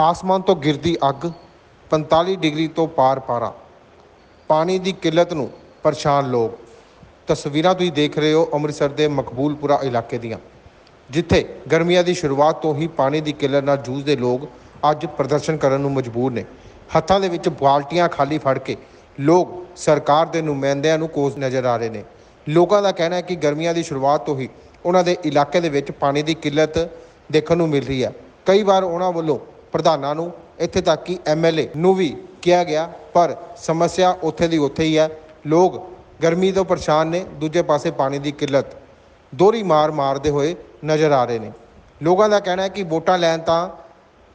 ਆਸਮਾਨ ਤੋਂ ਗਿਰਦੀ ਅੱਗ 45 ਡਿਗਰੀ ਤੋਂ ਪਾਰ ਪਾਰਾ। ਪਾਣੀ ਦੀ ਕਿੱਲਤ ਨੂੰ ਪਰੇਸ਼ਾਨ ਲੋਕ। ਤਸਵੀਰਾਂ ਤੁਸੀਂ ਦੇਖ ਰਹੇ ਹੋ ਅੰਮ੍ਰਿਤਸਰ ਦੇ ਮਕਬੂਲਪੁਰਾ ਇਲਾਕੇ ਦੀਆਂ, ਜਿੱਥੇ ਗਰਮੀਆਂ ਦੀ ਸ਼ੁਰੂਆਤ ਤੋਂ ਹੀ ਪਾਣੀ ਦੀ ਕਿੱਲਤ ਨਾਲ ਜੂਝਦੇ ਲੋਕ ਅੱਜ ਪ੍ਰਦਰਸ਼ਨ ਕਰਨ ਨੂੰ ਮਜਬੂਰ ਨੇ। ਹੱਥਾਂ ਦੇ ਵਿੱਚ ਬਾਲਟੀਆਂ ਖਾਲੀ ਫੜ ਕੇ ਲੋਕ ਸਰਕਾਰ ਦੇ ਨੁਮਾਇੰਦਿਆਂ ਨੂੰ ਕੋਸ ਨਜ਼ਰ ਆ ਰਹੇ ਨੇ। ਲੋਕਾਂ ਦਾ ਕਹਿਣਾ ਹੈ ਕਿ ਗਰਮੀਆਂ ਦੀ ਸ਼ੁਰੂਆਤ ਤੋਂ ਹੀ ਉਹਨਾਂ ਦੇ ਇਲਾਕੇ ਦੇ ਵਿੱਚ ਪਾਣੀ ਦੀ ਕਿੱਲਤ ਦੇਖਣ ਨੂੰ ਮਿਲ ਰਹੀ ਹੈ। ਕਈ ਵਾਰ ਉਹਨਾਂ ਵੱਲੋਂ ਪ੍ਰਧਾਨਾਂ ਨੂੰ, ਇੱਥੇ ਤੱਕ ਕਿ ਐਮਐਲਏ ਨੂੰ ਵੀ ਕਿਹਾ ਗਿਆ, ਪਰ ਸਮੱਸਿਆ ਉੱਥੇ ਦੀ ਉੱਥੇ ਹੀ ਹੈ। ਲੋਕ ਗਰਮੀ ਤੋਂ ਪਰੇਸ਼ਾਨ ਨੇ, ਦੂਜੇ ਪਾਸੇ ਪਾਣੀ ਦੀ ਕਿੱਲਤ। ਦੋਹਰੀ ਮਾਰ ਮਾਰਦੇ ਹੋਏ ਨਜ਼ਰ ਆ ਰਹੇ ਨੇ। ਲੋਕਾਂ ਦਾ ਕਹਿਣਾ ਹੈ ਕਿ ਵੋਟਾਂ ਲੈਣ ਤਾਂ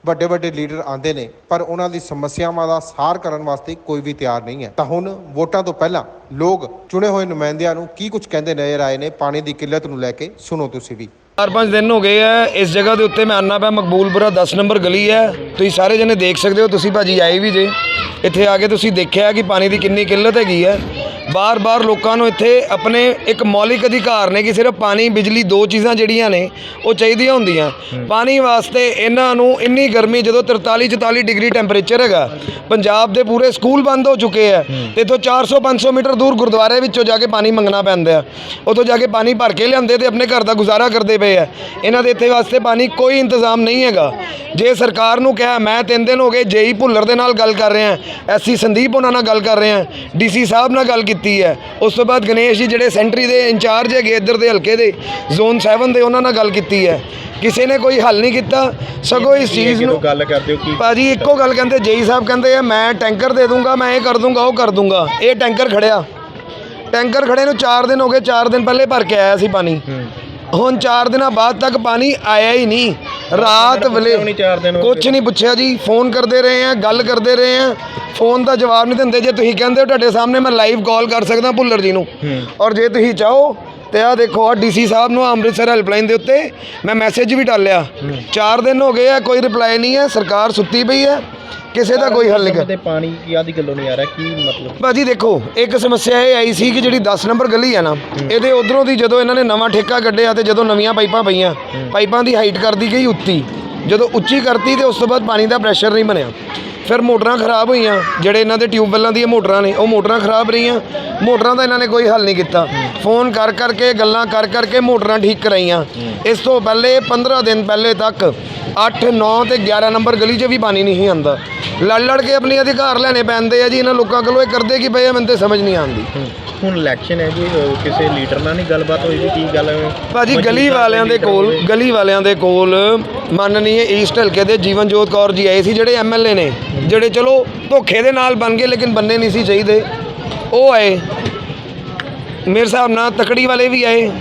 ਵੱਡੇ ਵੱਡੇ ਲੀਡਰ ਆਉਂਦੇ ਨੇ, ਪਰ ਉਹਨਾਂ ਦੀ ਸਮੱਸਿਆਵਾਂ ਦਾ ਸਾਰ ਕਰਨ ਵਾਸਤੇ ਕੋਈ ਵੀ ਤਿਆਰ ਨਹੀਂ ਹੈ। ਤਾਂ ਹੁਣ ਵੋਟਾਂ ਤੋਂ ਪਹਿਲਾਂ ਲੋਕ ਚੁਣੇ ਹੋਏ ਨੁਮਾਇੰਦਿਆਂ ਨੂੰ ਕੀ ਕੁਝ ਕਹਿੰਦੇ ਨਜ਼ਰ ਆਏ ਨੇ? ਪਾਣੀ ਦੀ ਕਿੱਲਤ ਨੂੰ ਲੈ ਕੇ ਸੁਣੋ ਤੁਸੀਂ ਵੀ। ਚਾਰ ਪੰਜ ਦਿਨ ਹੋ ਗਏ ਆ, ਇਸ ਜਗ੍ਹਾ ਦੇ ਉੱਤੇ ਮੈਂ ਆਨਾ ਪਿਆ, ਮਕਬੂਲਪੁਰਾ 10 ਨੰਬਰ ਗਲੀ ਹੈ। ਤੁਸੀਂ ਸਾਰੇ ਜਣੇ ਦੇਖ ਸਕਦੇ ਹੋ, ਤੁਸੀਂ ਭਾਜੀ ਆਏ ਵੀ ਜੇ। ਇੱਥੇ ਆ ਕੇ ਤੁਸੀਂ ਦੇਖਿਆ ਕਿ ਪਾਣੀ ਦੀ ਕਿੰਨੀ ਕਿੱਲਤ ਹੈਗੀ ਹੈ। ਬਾਰ-ਬਾਰ ਲੋਕਾਂ ਨੂੰ ਇੱਥੇ ਆਪਣੇ ਇੱਕ ਮੌਲਿਕ ਅਧਿਕਾਰ ਨੇ ਕਿ ਸਿਰਫ ਪਾਣੀ ਬਿਜਲੀ ਦੋ ਚੀਜ਼ਾਂ ਜਿਹੜੀਆਂ ਨੇ ਉਹ ਚਾਹੀਦੀਆਂ ਹੁੰਦੀਆਂ। ਪਾਣੀ ਵਾਸਤੇ ਇਹਨਾਂ ਨੂੰ ਇੰਨੀ ਗਰਮੀ ਜਦੋਂ 43 44 ਡਿਗਰੀ ਟੈਂਪਰੇਚਰ ਹੈਗਾ ਪੰਜਾਬ ਦੇ ਪੂਰੇ ਸਕੂਲ ਬੰਦ ਹੋ ਚੁੱਕੇ ਆ। ਤੇ ਇੱਥੋਂ 400 500 ਮੀਟਰ ਦੂਰ ਗੁਰਦੁਆਰੇ ਵਿੱਚੋਂ ਜਾ ਕੇ ਪਾਣੀ ਮੰਗਣਾ ਪੈਂਦਾ ਆ। ਉੱਥੋਂ ਜਾ ਕੇ ਪਾਣੀ ਭਰ ਕੇ ਲਿਆਂਦੇ ਤੇ ਆਪਣੇ ਘਰ ਦਾ ਗੁਜ਼ਾਰਾ ਕਰਦੇ ਪਏ ਆ। ਇਹਨਾਂ ਦੇ ਇੱਥੇ ਵਾਸਤੇ ਪਾਣੀ ਕੋਈ ਇੰਤਜ਼ਾਮ ਨਹੀਂ ਹੈਗਾ। ਜੇ ਸਰਕਾਰ ਨੂੰ ਕਿਹਾ ਮੈਂ ਤਿੰਨ ਦਿਨ ਹੋ ਗਏ ਜੇਈ ਭੁੱਲਰ ਦੇ ਨਾਲ ਗੱਲ ਕਰ ਰਿਹਾ ਐਸਸੀ ਸੰਦੀਪ ਉਹਨਾਂ ਨਾਲ ਗੱਲ ਕਰ ਰਿਹਾ ਡੀਸੀ ਸਾਹਿਬ ਨਾਲ ਗੱਲ ਕੀਤੀ ਹੈ। ਉਸ ਤੋਂ ਬਾਅਦ ਗਣੇਸ਼ ਜੀ ਜਿਹੜੇ ਸੈਂਟਰੀ ਦੇ ਇੰਚਾਰਜ ਹੈਗੇ ਇੱਧਰ ਦੇ ਹਲਕੇ ਦੇ ਜ਼ੋਨ 7 ਦੇ ਉਹਨਾਂ ਨਾਲ ਗੱਲ ਕੀਤੀ ਹੈ। ਕਿਸੇ ਨੇ ਕੋਈ ਹੱਲ ਨਹੀਂ ਕੀਤਾ। ਸਗੋਂ ਇਸ ਚੀਜ਼ ਨੂੰ ਗੱਲ ਕਰਦੇ ਹੋ ਕੀ ਭਾਜੀ ਇੱਕੋ ਗੱਲ ਕਹਿੰਦੇ ਜੇਈ ਸਾਹਿਬ ਕਹਿੰਦੇ ਆ ਮੈਂ ਟੈਂਕਰ ਦੇ ਦੂੰਗਾ ਮੈਂ ਇਹ ਕਰ ਦੂੰਗਾ ਉਹ ਕਰ ਦੂੰਗਾ। ਇਹ ਟੈਂਕਰ ਖੜਿਆ। ਟੈਂਕਰ ਖੜੇ ਨੂੰ 4 ਦਿਨ ਹੋ ਗਏ 4 ਦਿਨ ਪਹਿਲੇ ਭਰ ਕੇ ਆਇਆ ਸੀ ਪਾਣੀ। ਹੁਣ 4 ਦਿਨਾਂ ਬਾਅਦ ਤੱਕ ਪਾਣੀ ਆਇਆ ਹੀ ਨਹੀਂ। ਰਾਤ ਵੇਲੇ ਕੁਝ ਨਹੀਂ ਪੁੱਛਿਆ ਜੀ ਫੋਨ ਕਰਦੇ ਰਹੇ ਆ ਗੱਲ ਕਰਦੇ ਰਹੇ ਆ ਫੋਨ ਦਾ ਜਵਾਬ ਨਹੀਂ ਦਿੰਦੇ। ਜੇ ਤੁਸੀਂ ਕਹਿੰਦੇ ਹੋ ਤੁਹਾਡੇ ਸਾਹਮਣੇ ਮੈਂ ਲਾਈਵ ਕਾਲ ਕਰ ਸਕਦਾ ਭੁੱਲਰ ਜੀ ਨੂੰ। ਔਰ ਜੇ ਤੁਸੀਂ ਚਾਹੋ ਤੇ ਆ ਦੇਖੋ ਆ ਡੀਸੀ ਸਾਹਿਬ ਨੂੰ ਅੰਮ੍ਰਿਤਸਰ ਹੈਲਪਲਾਈਨ ਦੇ ਉੱਤੇ ਮੈਂ ਮੈਸੇਜ ਵੀ ਡਾਲਿਆ 4 ਦਿਨ ਹੋ ਗਏ ਆ ਕੋਈ ਰਿਪਲਾਈ ਨਹੀਂ ਹੈ ਸਰਕਾਰ ਸੁੱਤੀ ਪਈ ਹੈ। ਕਿਸੇ ਦਾ ਕੋਈ ਹੱਲ ਨਹੀਂ ਕਰ ਤੇ ਪਾਣੀ ਕੀ ਆਦੀ ਗੱਲੋਂ ਨਹੀਂ ਆ ਰਿਹਾ ਕੀ ਮਤਲਬ? ਭਾਜੀ ਦੇਖੋ ਇੱਕ ਸਮੱਸਿਆ ਇਹ ਆਈ ਸੀ ਕਿ ਜਿਹੜੀ 10 ਨੰਬਰ ਗਲੀ ਹੈ ਨਾ ਇਹਦੇ ਉਧਰੋਂ ਦੀ ਜਦੋਂ ਇਹਨਾਂ ਨੇ ਨਵਾਂ ਠੇਕਾ ਕੱਢਿਆ ਤੇ ਜਦੋਂ ਨਵੀਆਂ ਪਾਈਪਾਂ ਪਈਆਂ ਪਾਈਪਾਂ ਦੀ ਹਾਈਟ ਕਰਦੀ ਗਈ ਉੱਤੀ। ਜਦੋਂ ਉੱਚੀ ਕਰਤੀ ਤੇ ਉਸ ਤੋਂ ਬਾਅਦ ਪਾਣੀ ਦਾ ਪ੍ਰੈਸ਼ਰ ਨਹੀਂ ਬਣਿਆ। ਫਿਰ ਮੋਟਰਾਂ ਖਰਾਬ ਹੋਈਆਂ ਜਿਹੜੇ ਇਹਨਾਂ ਦੇ ਟਿਊਬਵੈੱਲਾਂ ਦੀਆਂ ਮੋਟਰਾਂ ਨੇ ਉਹ ਮੋਟਰਾਂ ਖਰਾਬ ਰਹੀਆਂ। ਮੋਟਰਾਂ ਦਾ ਇਹਨਾਂ ਨੇ ਕੋਈ ਹੱਲ ਨਹੀਂ ਕੀਤਾ। ਫੋਨ ਕਰ ਕਰਕੇ ਗੱਲਾਂ ਕਰ ਕਰਕੇ ਮੋਟਰਾਂ ਠੀਕ ਕਰਾਈਆਂ। ਇਸ ਤੋਂ ਪਹਿਲੇ 15 ਦਿਨ ਪਹਿਲੇ ਤੱਕ 8 9 ਤੇ 11 ਨੰਬਰ ਗਲੀ 'ਚ ਵੀ ਪਾਣੀ ਨਹੀਂ ਸੀ ਆਉਂਦਾ। ਲੜ ਲੜ ਕੇ ਆਪਣੇ ਅਧਿਕਾਰ ਲੈਣੇ ਪੈਂਦੇ ਆ ਜੀ ਇਹਨਾਂ ਲੋਕਾਂ ਕੋਲੋਂ ਇਹ ਕਰਦੇ ਕੀ ਪਏ ਆ ਮੈਨੂੰ ਤੇ ਸਮਝ ਨਹੀਂ ਆਉਂਦੀ। ਹੁਣ ਇਲੈਕਸ਼ਨ ਹੈ ਜੀ ਅਹ ਕਿਸੇ ਲੀਡਰ ਨਾਲ ਨਹੀਂ ਗੱਲਬਾਤ ਹੋਈ ਵੀ ਕੀ ਗੱਲ ਹੈ। ਭਾਜੀ ਗਲੀ ਵਾਲਿਆਂ ਦੇ ਕੋਲ। ਗਲੀ ਵਾਲਿਆਂ ਦੇ ਕੋਲ ਮੰਨਨੀਏ ਈਸਟ ਹਲਕੇ ਦੇ ਜੀਵਨਜੋਤ ਕੌਰ ਜੀ ਆਏ ਸੀ ਜਿਹੜੇ ਐਮਐਲਏ ਨੇ ਜਿਹੜੇ ਚਲੋ ਧੋਖੇ ਦੇ ਨਾਲ ਬਣ ਗਏ ਲੇਕਿਨ ਬੰਨੇ ਨਹੀਂ ਸੀ ਚਾਹੀਦੇ। ਉਹ ਆਏ। ਮੇਰੇ ਹਿਸਾਬ ਨਾਲ ਤਕੜੀ ਵਾਲੇ ਵੀ ਆਏ।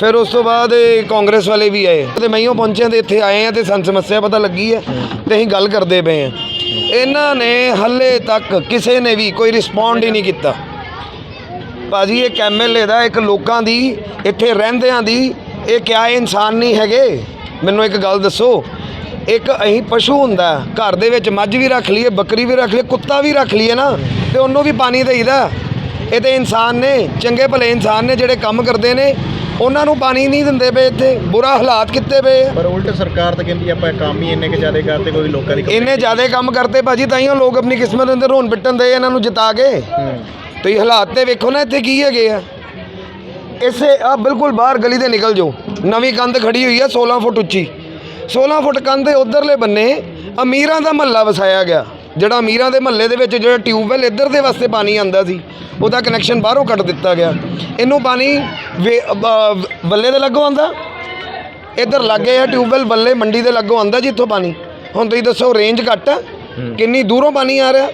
ਫਿਰ ਉਸ ਤੋਂ ਬਾਅਦ ਇਹ ਕਾਂਗਰਸ ਵਾਲੇ ਵੀ ਆਏ। ਤੇ ਮਈਓ ਪਹੁੰਚੇ ਤੇ ਇੱਥੇ ਆਏ ਆ ਤੇ ਸਾਨੂੰ ਸਮੱਸਿਆ ਪਤਾ ਲੱਗੀ ਹੈ ਤੇ ਅਸੀਂ ਗੱਲ ਕਰਦੇ ਪਏ ਆ। ਇਹਨਾਂ ਨੇ ਹੱਲੇ ਤੱਕ ਕਿਸੇ ਨੇ ਵੀ ਕੋਈ ਰਿਸਪੌਂਡ ਹੀ ਨਹੀਂ ਕੀਤਾ। ਭਾਜੀ, ਇੱਕ ਐਮਐਲਏ ਦਾ, ਇੱਕ ਲੋਕਾਂ ਦੀ, ਇੱਥੇ ਰਹਿੰਦਿਆਂ ਦੀ, ਇਹ ਕਿਆ ਇਨਸਾਨ ਨਹੀਂ ਹੈਗੇ? ਮੈਨੂੰ ਇੱਕ ਗੱਲ ਦੱਸੋ, ਇੱਕ ਅਹੀਂ ਪਸ਼ੂ ਹੁੰਦਾ, ਘਰ ਦੇ ਵਿੱਚ ਮੱਝ ਵੀ ਰੱਖ ਲਈਏ, ਬੱਕਰੀ ਵੀ ਰੱਖ ਲਈਏ, ਕੁੱਤਾ ਵੀ ਰੱਖ ਲਈਏ ਨਾ, ਤੇ ਉਹਨੂੰ ਵੀ ਪਾਣੀ ਦੇਈਦਾ। ਇਹ ਤੇ ਇਨਸਾਨ ਨੇ, ਚੰਗੇ ਭਲੇ ਇਨਸਾਨ ਨੇ ਜਿਹੜੇ ਕੰਮ ਕਰਦੇ ਨੇ ਉਹਨਾਂ ਨੂੰ ਪਾਣੀ ਨਹੀਂ ਦਿੰਦੇ ਪਏ ਇੱਥੇ ਬੁਰਾ ਹਾਲਾਤ ਕਿੱਤੇ ਪਏ ਆ। ਪਰ ਉਲਟ ਸਰਕਾਰ ਤਾਂ ਕਹਿੰਦੀ ਆਪਾਂ ਕੰਮ ਹੀ ਇੰਨੇ ਕਿ ਜ਼ਿਆਦਾ ਕਰਦੇ ਕੋਈ ਲੋਕਾਂ ਦੀ ਇੰਨੇ ਜ਼ਿਆਦਾ ਕੰਮ ਕਰਤੇ ਭਾਜੀ ਤਾਈਓ ਲੋਕ ਆਪਣੀ ਕਿਸਮਤ ਦੇ ਅੰਦਰ ਰੋਣ ਪਿੱਟਣ ਦੇ ਇਹਨਾਂ ਨੂੰ ਜਿਤਾ ਕੇ। ਹੂੰ। ਤੁਸੀਂ ਹਾਲਾਤ ਤੇ ਵੇਖੋ ਨਾ ਇੱਥੇ ਕੀ ਹੈਗੇ ਆ। ਇਸੇ ਆ ਬਿਲਕੁਲ ਬਾਹਰ ਗਲੀ ਦੇ ਨਿਕਲ ਜਾਓ। ਨਵੀਂ ਕੰਧ ਖੜੀ ਹੋਈ ਆ 16 ਫੁੱਟ ਉੱਚੀ। 16 ਫੁੱਟ ਕੰਧ ਦੇ ਉਧਰਲੇ ਬੰਨੇ ਅਮੀਰਾਂ ਦਾ ਮਹੱਲਾ ਵਸਾਇਆ ਗਿਆ। ਜਿਹੜਾ ਅਮੀਰਾਂ ਦੇ ਮਹੱਲੇ ਦੇ ਵਿੱਚ ਜਿਹੜਾ ਟਿਊਬਵੈਲ ਇੱਧਰ ਦੇ ਵਾਸਤੇ ਪਾਣੀ ਆਂਦਾ ਸੀ ਉਹਦਾ ਕਨੈਕਸ਼ਨ ਬਾਹਰੋਂ ਕੱਟ ਦਿੱਤਾ ਗਿਆ। ਇਹਨੂੰ ਪਾਣੀ ਬੱਲੇ ਦੇ ਲੱਗੋ ਆਂਦਾ ਇੱਧਰ ਲੱਗੇ ਆ ਟਿਊਬਵੈਲ ਬੱਲੇ ਮੰਡੀ ਦੇ ਲੱਗੋ ਆਂਦਾ ਜੀ ਇੱਥੋਂ ਪਾਣੀ। ਹੁਣ ਤੁਸੀਂ ਦੱਸੋ ਰੇਂਜ ਘੱਟ ਆ? ਕਿੰਨੀ ਦੂਰੋਂ ਪਾਣੀ ਆ ਰਿਹਾ?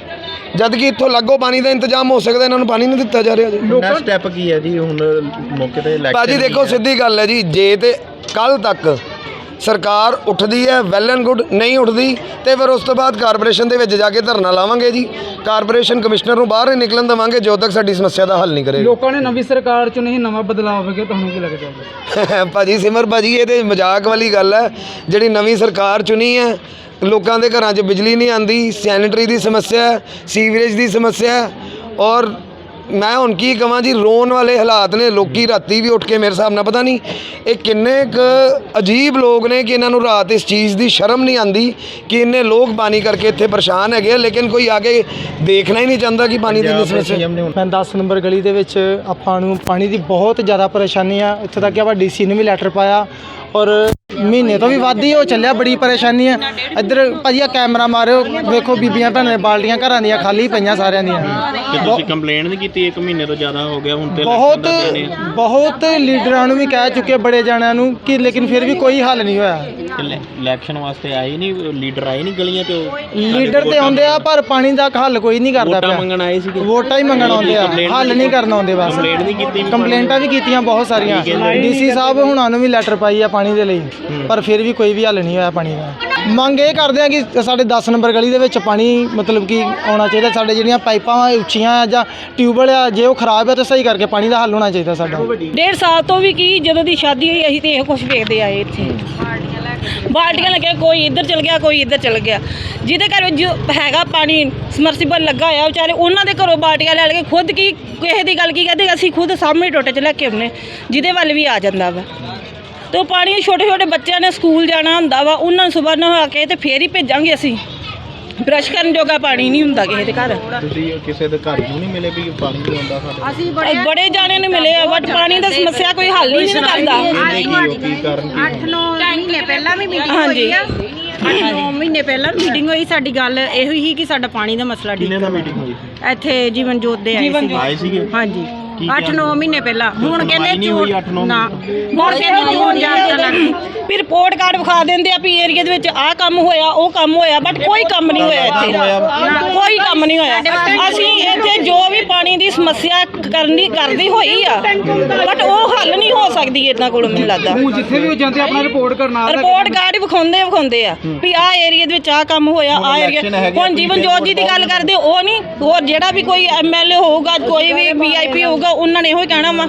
ਜਦ ਕਿ ਇੱਥੋਂ ਲੱਗੋ ਪਾਣੀ ਦਾ ਇੰਤਜ਼ਾਮ ਹੋ ਸਕਦਾ ਇਹਨਾਂ ਨੂੰ ਪਾਣੀ ਨਹੀਂ ਦਿੱਤਾ ਜਾ ਰਿਹਾ ਜੀ। ਨੈਕਸਟ ਸਟੈਪ ਕੀ ਹੈ ਜੀ? ਹੁਣ ਮੌਕੇ ਤੇ ਇਲੈਕਸ਼ਨ ਭਾਜੀ ਦੇਖੋ ਸਿੱਧੀ ਗੱਲ ਹੈ ਜੀ ਜੇ ਤੇ ਕੱਲ ਤੱਕ ਸਰਕਾਰ ਉੱਠਦੀ ਹੈ ਵੈਲ ਐਂਡ ਗੁੱਡ ਨਹੀਂ ਉੱਠਦੀ ਤੇ ਫਿਰ ਉਸ ਤੋਂ ਬਾਅਦ ਕਾਰਪੋਰੇਸ਼ਨ ਦੇ ਵਿੱਚ ਜਾ ਕੇ ਧਰਨਾ ਲਾਵਾਂਗੇ ਜੀ। ਕਾਰਪੋਰੇਸ਼ਨ ਕਮਿਸ਼ਨਰ ਨੂੰ ਬਾਹਰ ਹੀ ਨਿਕਲਣ ਦੇਵਾਂਗੇ ਜਦੋਂ ਤੱਕ ਸਾਡੀ ਸਮੱਸਿਆ ਦਾ ਹੱਲ ਨਹੀਂ ਕਰੇਗਾ। ਲੋਕਾਂ ਨੇ ਨਵੀਂ ਸਰਕਾਰ ਚ ਨਹੀਂ ਨਵਾਂ ਬਦਲਾਅ ਹੋਵੇਗਾ ਤੁਹਾਨੂੰ ਕੀ ਲੱਗਦਾ ਭਾਜੀ ਸਿਮਰ ਭਾਜੀ ਇਹ ਤੇ ਮਜ਼ਾਕ ਵਾਲੀ ਗੱਲ ਹੈ ਜਿਹੜੀ ਨਵੀਂ ਸਰਕਾਰ ਚੁਣੀ ਹੈ ਲੋਕਾਂ ਦੇ ਘਰਾਂ 'ਚ ਬਿਜਲੀ ਨਹੀਂ ਆਂਦੀ ਸੈਨੀਟਰੀ ਦੀ ਸਮੱਸਿਆ ਸੀਵਰੇਜ ਦੀ ਸਮੱਸਿਆ ਔਰ ਮੈਂ ਹੁਣ ਕੀ ਕਹਾਂ ਜੀ ਰੋਣ ਵਾਲੇ ਹਾਲਾਤ ਨੇ ਲੋਕੀ ਰਾਤੀ ਵੀ ਉੱਠ ਕੇ ਮੇਰੇ ਹਿਸਾਬ ਨਾਲ ਪਤਾ ਨਹੀਂ ਇਹ ਕਿੰਨੇ ਕੁ ਅਜੀਬ ਲੋਕ ਨੇ ਕਿ ਇਹਨਾਂ ਨੂੰ ਰਾਤ ਇਸ ਚੀਜ਼ ਦੀ ਸ਼ਰਮ ਨਹੀਂ ਆਂਦੀ ਕਿ ਇੰਨੇ ਲੋਕ ਪਾਣੀ ਕਰਕੇ ਇੱਥੇ ਪਰੇਸ਼ਾਨ ਹੈਗੇ ਆ, ਲੇਕਿਨ ਕੋਈ ਆ ਕੇ ਦੇਖਣਾ ਹੀ ਨਹੀਂ ਚਾਹੁੰਦਾ ਕਿ ਪਾਣੀ ਦੀ ਸਮੱਸਿਆ ਮੈਂ 10 ਨੰਬਰ ਗਲੀ ਦੇ ਵਿੱਚ ਆਪਾਂ ਨੂੰ ਪਾਣੀ ਦੀ ਬਹੁਤ ਜ਼ਿਆਦਾ ਪਰੇਸ਼ਾਨੀ ਆ। ਇੱਥੇ ਤੱਕ ਕਿ ਆਪਾਂ ਡੀਸੀ ਨੂੰ ਵੀ ਲੈਟਰ ਪਾਇਆ ਔਰ ਮਹੀਨੇ ਤੋਂ ਵੀ ਵੱਧ ਹੀ ਹੋ ਚੱਲਿਆ ਬੜੀ ਪਰੇਸ਼ਾਨੀ ਆ। ਇੱਧਰ ਭਾਜੀ ਆ ਕੈਮਰਾ ਮਾਰਿਓ ਵੇਖੋ ਬੀਬੀਆਂ ਭੈਣਾਂ ਦੀਆਂ ਬਾਲਟੀਆਂ ਘਰਾਂ ਦੀਆਂ ਖਾਲੀ ਪਈਆਂ ਸਾਰਿਆਂ ਦੀਆਂ। ਕਿ ਤੁਸੀਂ ਕੰਪਲੇਂਟ ਨਹੀਂ ਕੀਤੀ? ਇੱਕ ਮਹੀਨੇ ਤੋਂ ਜ਼ਿਆਦਾ ਹੋ ਗਿਆ ਹੁਣ ਤੇ ਬਹੁਤ election ਦਾ ਦਿਨ ਹੈ। ਬਹੁਤ ਲੀਡਰਾਂ ਨੂੰ ਵੀ ਕਹਿ ਚੁੱਕੇ ਬੜੇ ਜਾਣਿਆਂ ਨੂੰ ਕਿ ਲੇਕਿਨ ਫਿਰ ਵੀ ਕੋਈ ਹੱਲ ਨਹੀਂ ਹੋਇਆ। ਤੇ ਇਲੈ- ਇਲੈਕਸ਼ਨ ਵਾਸਤੇ ਆਏ ਨਹੀਂ ਲੀਡਰ ਆਏ ਨਹੀਂ ਗਲੀਆਂ ਉਹ? ਲੀਡਰ ਤੇ ਆਉਂਦੇ ਆ ਪਰ ਪਾਣੀ ਦਾ ਹੱਲ ਕੋਈ ਨਹੀਂ ਕਰਦਾ ਵੋਟਾਂ ਪਿਆ। ਮੰਗਣ ਆਏ ਸੀਗੇ। ਵੋਟਾਂ ਹੀ ਮੰਗਣ ਆਉਂਦੇ ਆ ਹੱਲ ਨਹੀਂ ਕਰਨ ਆਉਂਦੇ ਬਸ। ਕੰਪਲੇਂਟ ਨਹੀਂ ਕੀਤੀ ਕੰਪਲੇਂਟਾਂ ਵੀ ਕੀਤੀਆਂ ਬਹੁਤ ਸਾਰੀਆਂ। ਡੀਸੀ ਸਾਹਿਬ ਹੁਣਾਂ ਨੂੰ ਵੀ ਲੈਟਰ ਪਾਈ ਆ ਪਾਣੀ ਦੇ ਲਈ ਪਰ ਫਿਰ ਵੀ ਕੋਈ ਵੀ ਹੱਲ ਨਹੀਂ ਹੋਇਆ ਪਾਣੀ ਦਾ। ਮੰਗ ਇਹ ਕਰਦੇ ਆ ਕਿ ਸਾਡੇ 10 ਨੰਬਰ ਗਲੀ ਦੇ ਵਿੱਚ ਪਾਣੀ ਮਤਲਬ ਕਿ ਆਉਣਾ ਚਾਹੀਦਾ ਸਾਡੇ ਜਿਹੜੀਆਂ ਪਾਈਪਾਂ ਆ, ਉੱਚੀਆਂ ਆ ਜਾਂ ਟਿਊਬਲ ਆ ਜੇ ਉਹ ਖਰਾਬ ਹੈ ਤਾਂ ਸਹੀ ਕਰਕੇ ਪਾਣੀ ਦਾ ਹੱਲ ਹੋਣਾ ਚਾਹੀਦਾ ਸਾਡਾ। ਡੇਢ ਸਾਲ ਤੋਂ ਵੀ ਕੀ ਜਦੋਂ ਦੀ ਸ਼ਾਦੀ ਹੋਈ ਅਸੀਂ ਤੇ ਇਹ ਕੁਝ ਵੇਖਦੇ ਆਏ ਇੱਥੇ। ਬਾਲਟੀਆਂ ਲੱਗਿਆ ਕੋਈ ਇੱਧਰ ਚਲ ਗਿਆ ਕੋਈ ਇੱਧਰ ਚਲ ਗਿਆ। ਜਿਹਦੇ ਘਰ ਜੋ ਹੈਗਾ ਪਾਣੀ ਸਮਰਸੀਬਲ ਲੱਗਾ ਹੋਇਆ ਵਿਚਾਰੇ ਉਹਨਾਂ ਦੇ ਘਰੋਂ ਬਾਲਟੀਆਂ ਲੈ ਲੈ ਕੇ ਖੁਦ ਕੀ ਕਿਸੇ ਦੀ ਗੱਲ ਕੀ ਕਹਿੰਦੇ ਅਸੀਂ ਖੁਦ ਸਾਹਮਣੇ ਟੋਟੇ ਚ ਲੈ ਕੇ ਆਉਂਦੇ ਜਿਹਦੇ ਵੱਲ ਵੀ ਆ ਜਾਂਦਾ ਵਾ। ਤੇ ਉਹ ਪਾਣੀ ਛੋਟੇ ਛੋਟੇ ਬੱਚਿਆਂ ਨੇ ਸਕੂਲ ਜਾਣਾ ਹੁੰਦਾ ਵਾ ਉਹਨਾਂ ਨੂੰ ਸਵੇਰ ਨਹਾ ਕੇ ਤੇ ਫੇਰ ਹੀ ਭੇਜਾਂਗੇ ਅਸੀਂ। ਬ੍ਰਸ਼ ਕਰਨ ਜੋਗਾ ਪਾਣੀ ਨਹੀਂ ਹੁੰਦਾ ਕਿਸੇ ਦੇ ਘਰ। ਤੁਸੀਂ ਕਿਸੇ ਦੇ ਘਰ ਨੂੰ ਨਹੀਂ ਮਿਲੇ ਵੀ ਪਾਣੀ ਨਹੀਂ ਆਉਂਦਾ ਸਾਡੇ ਬੜੇ ਬੜੇ ਜਾਣੇ ਨੂੰ ਮਿਲੇ ਆ ਬਟ ਪਾਣੀ ਦੀ ਸਮੱਸਿਆ ਕੋਈ ਹੱਲ ਹੀ ਨਹੀਂ ਕਰਦਾ। ਇਹਦੇ ਕੀ ਉਹ ਕੀ ਕਾਰਨ ਕੀ ਹੈ? 8-9 ਮਹੀਨੇ ਪਹਿਲਾਂ ਵੀ ਮੀਟਿੰਗ। ਹੋਈ ਆ। 8-9 ਮਹੀਨੇ ਪਹਿਲਾਂ ਮੀਟਿੰਗ ਹੋਈ ਸਾਡੀ ਗੱਲ ਇਹੋ ਹੀ ਕਿ ਸਾਡਾ ਪਾਣੀ ਦਾ ਮਸਲਾ ਠੀਕ ਕਿੰਨੇ ਨਾਲ ਕਰਨਾ। ਮੀਟਿੰਗ ਹੋਈ? ਸੀ ਇੱਥੇ ਜੀਵਨ ਜੋਤ ਦੇ ਆਏ ਸੀ। ਆਏ ਸੀਗੇ? ਹਾਂਜੀ। ਕੀ 8-9 ਮਹੀਨੇ ਪਹਿਲਾਂ। ਹੁਣ ਕਹਿੰਦੇ ਨਹੀਂ ਹੋਈ ਜੂਨ- ਅੱਠ ਨੌ। ਨਾ ਹੁਣ ਕਹਿੰਦੇ ਲੱਗਦੀ ਵੀ ਰਿਪੋਰਟ ਕਾਰਡ ਵਿਖਾ ਦਿੰਦੇ ਆ ਵੀ ਏਰੀਆ ਦੇ ਵਿੱਚ ਆਹ ਕੰਮ ਹੋਇਆ ਉਹ ਕੰਮ ਹੋਇਆ ਬਟ ਕੋਈ ਕੰਮ ਨਹੀਂ ਹੋਇਆ ਇੱਥੇ। ਕੋਈ ਕੰਮ ਨਹੀਂ ਹੋਇਆ। ਅਸੀਂ ਇੱਥੇ ਜੋ ਵੀ ਪਾਣੀ ਦੀ ਸਮੱਸਿਆ ਕਰਨੀ ਕਰਦੀ ਹੋਈ ਆ ਬਟ ਉਹ ਹੱਲ ਨਹੀਂ ਹੋ ਸਕਦੀ ਇਹਨਾਂ ਕੋਲੋਂ ਮੈਨੂੰ ਲੱਗਦਾ। ਉਹ ਜਿੱਥੇ ਵੀ ਜਾਂਦੇ ਆਪਣਾ ਰਿਪੋਰਟ ਕਰਨਾ ਰਿਪੋਰਟ ਕਾਰਡ ਹੀ ਵਿਖਾਉਂਦੇ ਵਿਖਾਉਂਦੇ ਆ ਵੀ ਆਹ ਏਰੀਆ ਦੇ ਵਿੱਚ ਆਹ ਕੰਮ ਹੋਇਆ ਆਹ ਏਰੀਆ ਹੁਣ ਜੀਵਨ ਜੋਤ ਜੀ ਦੀ ਗੱਲ ਕਰਦੇ ਉਹ ਨਹੀਂ। ਹੋਰ ਜਿਹੜਾ ਵੀ ਕੋਈ ਐਮਐਲਏ ਹੋਊਗਾ ਕੋਈ ਵੀ ਵੀਆਈਪੀ ਹੋਊਗਾ ਉਹਨਾਂ ਨੇ ਇਹੋ ਹੀ ਕਹਿਣਾ ਵਾ।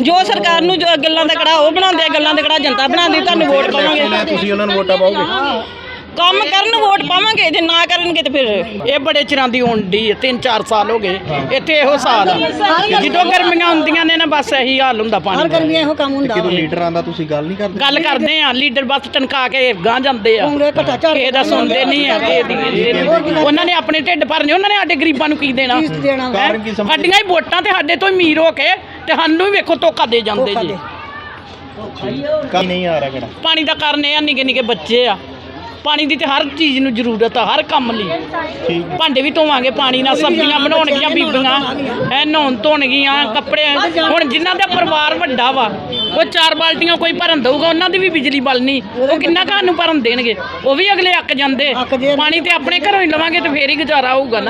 ਜੋ ਸਰਕਾਰ ਨੂੰ ਜੋ ਗੱਲਾਂ ਦਾ ਕੜਾ ਉਹ ਬਣਾਉਂਦੇ ਆ, ਗੱਲਾਂ ਦਾ ਕੜਾ ਜਨਤਾ ਬਣਾਉਂਦੀ, ਤੁਹਾਨੂੰ ਵੋਟ ਪਾਵਾਂਗੇ। ਤੁਸੀਂ ਉਹਨਾਂ ਨੂੰ ਵੋਟਾਂ ਪਾਓਗੇ? ਕੰਮ ਕਰਨ ਵੋਟ ਪਾਵਾਂਗੇ ਜੇ ਨਾ ਕਰਨਗੇ ਤੇ ਫਿਰ ਇਹ ਬੜੇ ਚਿਰਾਂ ਦੀ ਹੋਣ ਦੀ ਹੈ 3-4 ਸਾਲ ਹੋ ਗਏ। ਇੱਥੇ ਇਹੋ ਸਾਲ ਆ। ਜਦੋਂ ਗਰਮੀਆਂ ਹੁੰਦੀਆਂ ਨੇ ਨਾ ਬਸ ਇਹੀ ਹਾਲ ਹੁੰਦਾ ਪਾਣੀ ਦਾ। ਕਿਦੋਂ ਲੀਡਰ ਆਂਦਾ ਤੁਸੀਂ ਗੱਲ ਨਹੀਂ ਕਰਦੇ? ਗੱਲ ਕਰਦੇ ਆ ਲੀਡਰ ਬਸ ਟਨਕਾ ਕੇ ਗਾਂ ਜਾਂਦੇ ਆ। ਕਿਸੇ ਦਾ ਸੁਣਦੇ ਨਹੀਂ ਆ ਕਿਸੇ ਦੀ ਇਹ- ਉਹਨਾਂ ਨੇ ਆਪਣੇ ਢਿੱਡ ਭਰਨੇ ਉਹਨਾਂ ਨੇ ਸਾਡੇ ਗਰੀਬਾਂ ਨੂੰ ਕੀ ਦੇਣਾ? ਕਾਰਨ ਕੀ? ਸਾਡੀਆਂ ਹੀ ਵੋਟਾਂ ਤੇ ਸਾਡੇ ਤੋਂ ਹੀ ਅਮੀਰ ਹੋ ਕੇ ਤੇ ਸਾਨੂੰ ਵੀ ਵੇਖੋ ਧੋਖਾ ਦੇ ਜਾਂਦੇ ਜੀ। ਕੰਮ ਨਹੀਂ ਆ ਰਿਹਾ ਕਿਹੜਾ। ਪਾਣੀ ਦਾ ਕਾਰਨ ਇਹ ਆ ਨਿੱਕੇ ਨਿੱਕੇ ਬੱਚੇ ਆ। ਪਾਣੀ ਦੀ ਤੇ ਹਰ ਚੀਜ਼ ਨੂੰ ਜ਼ਰੂਰਤ ਆ ਹਰ ਕੰਮ ਲਈ। ਭਾਂਡੇ ਵੀ ਧੋਵਾਂਗੇ ਪਾਣੀ ਨਾਲ ਸਬਜ਼ੀਆਂ ਬਣਾਉਣਗੀਆਂ ਬੀਬੀਆਂ। ਐ ਨਹਾਉਣ ਧੋਣਗੀਆਂ ਕੱਪੜੇ ਹੁਣ ਜਿਨ੍ਹਾਂ ਦਾ ਪਰਿਵਾਰ ਵੱਡਾ ਵਾ ਉਹ ਚਾਰ ਬਾਲਟੀਆਂ ਕੋਈ ਭਰਨ ਦਊਗਾ ਉਹਨਾਂ ਦੀ ਵੀ ਬਿਜਲੀ ਬਲਣੀ। ਉਹ ਕਿੰਨਾ ਘਰ ਨੂੰ ਭਰਨ ਦੇਣਗੇ? ਉਹ ਵੀ ਅਗਲੇ ਅੱਕ ਜਾਂਦੇ। ਪਾਣੀ ਤੇ ਆਪਣੇ ਘਰੋਂ ਹੀ ਲਵਾਂਗੇ ਤੇ ਫੇਰ ਹੀ ਗੁਜ਼ਾਰਾ ਹੋਊਗਾ ਨਾ।